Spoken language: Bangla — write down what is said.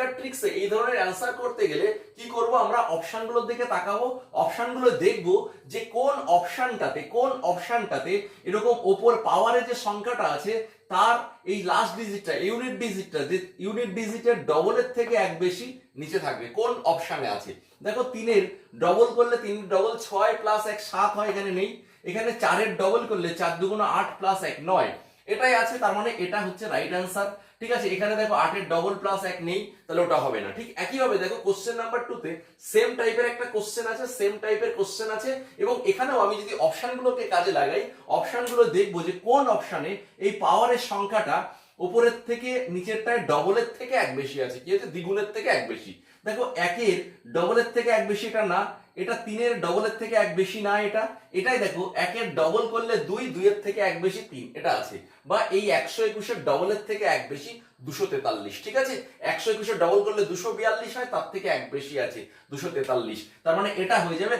শর্টকাট ট্রিক্সে এই ধরনের অ্যান্সার করতে গেলে কি করব? আমরা অপশনগুলোর দিকে তাকাবো, অপশনগুলো দেখব যে কোন অপশনটাতে কোন অপশনটাতে এরকম ওপর পাওয়ারের যে সংখ্যাটা আছে, তার এই লাস্ট ডিজিটটা ইউনিট ডিজিটটা যে ইউনিট ডিজিটের ডবলের থেকে এক বেশি নিচে থাকবে। কোন অপশনে আছে? দেখো তিনের ডবল করলে তিন ডবল ছয় প্লাস এক, সাত হয় এখানে নেই। এখানে চারের ডবল করলে চার দুগুণ আট প্লাস এক, নয়। এটাই আছে, তার মানে এটা হচ্ছে রাইট অ্যান্সার ঠিক আছে, এখানে দেখো আটের ডবল প্লাস এক নেই, তাহলে ওটা হবে না। ঠিক একইভাবে দেখো কোশ্চেন নাম্বার টুতে সেম টাইপের একটা কোশ্চেন আছে সেম টাইপের কোশ্চেন আছে, এবং এখানেও আমি যদি অপশনগুলোকে কাজে লাগাই অপশানগুলো দেখব যে কোন অপশানে এই পাওয়ারের সংখ্যাটা উপরের থেকে নিচেরটায় ডবলের থেকে এক বেশি আছে, কি হচ্ছে? দ্বিগুণের থেকে এক বেশি। দেখো, একের ডবলের থেকে এক বেশি এটা না, এটা তিনের ডবলের থেকে এক বেশি না এটা। এটাই দেখো, একের ডবল করলে দুই, দুইয়ের থেকে এক বেশি তিন, এটা আছে। বা এই একশো একুশের ডবলের থেকে এক বেশি দুশো তেতাল্লিশ, ঠিক আছে? একশো একুশের ডবল করলে দুশো বিয়াল্লিশ হয়, তার থেকে এক বেশি আছে দুশো তেতাল্লিশ। তার মানে এটা হয়ে যাবে